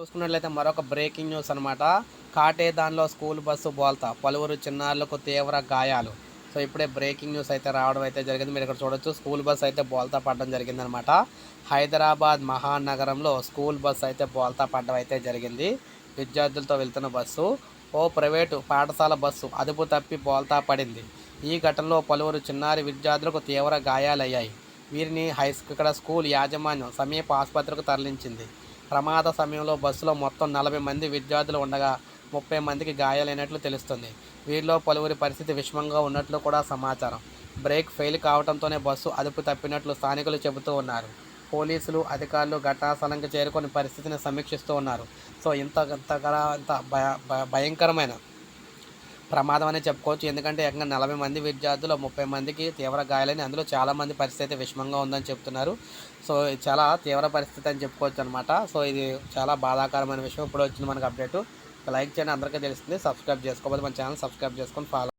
చూసుకున్నట్లయితే మరొక breaking news అనమాట కాటేదాన్లో స్కూల్ బస్సు బోల్తా. పలువురు చిన్నారులకు తీవ్ర గాయాలు. సో ఇప్పుడే బ్రేకింగ్ న్యూస్ అయితే రావడం అయితే జరిగింది. మీరు ఇక్కడ చూడొచ్చు. స్కూల్ బస్ అయితే బోల్తా పడడం జరిగిందనమాట హైదరాబాద్ మహానగరంలో స్కూల్ బస్ అయితే బోల్తా పడడం అయితే జరిగింది. విద్యార్థులతో వెళ్తున్న బస్సు. ఓ ప్రైవేటు పాఠశాల బస్సు. అదుపు తప్పి బోల్తా పడింది. ఈ ఘటనలో పలువురు చిన్నారి విద్యార్థులకు తీవ్ర గాయాలయ్యాయి. వీరిని హై ఇక్కడ స్కూల్ యాజమాన్యం సమీప ఆసుపత్రికి తరలించింది. ప్రమాద సమయంలో బస్సులో మొత్తం నలభై మంది విద్యార్థులు ఉండగా ముప్పై మందికి గాయాలైనట్లు తెలుస్తుంది. వీరిలో పలువురి పరిస్థితి విషమంగా ఉన్నట్లు కూడా సమాచారం. బ్రేక్ ఫెయిల్ కావడంతోనే బస్సు అదుపు తప్పినట్లు స్థానికులు చెబుతూ ఉన్నారు. పోలీసులు అధికారులు ఘటనాస్థలంకి చేరుకొని పరిస్థితిని సమీక్షిస్తూ ఉన్నారు. సో ఇంత ఇంతగా ఇంత భయ భయ- భయంకరమైన ప్రమాదం అనే చెప్పుకోవచ్చు. ఎందుకంటే ఏకంగా నలభై మంది విద్యార్థులు ముప్పై మందికి తీవ్ర గాయాలని అందులో చాలా మంది పరిస్థితి విషమంగా ఉందని చెప్తున్నారు. సో ఇది చాలా తీవ్ర పరిస్థితి అని చెప్పుకోవచ్చు అనమాట సో ఇది చాలా బాధాకరమైన విషయం. ఇప్పుడు వచ్చింది మనకు అప్డేట్. లైక్ చేయండి అందరికీ తెలుస్తుంది. సబ్స్క్రైబ్ చేసుకోవాలి మన ఛానల్ సబ్స్క్రైబ్ చేసుకొని ఫాలో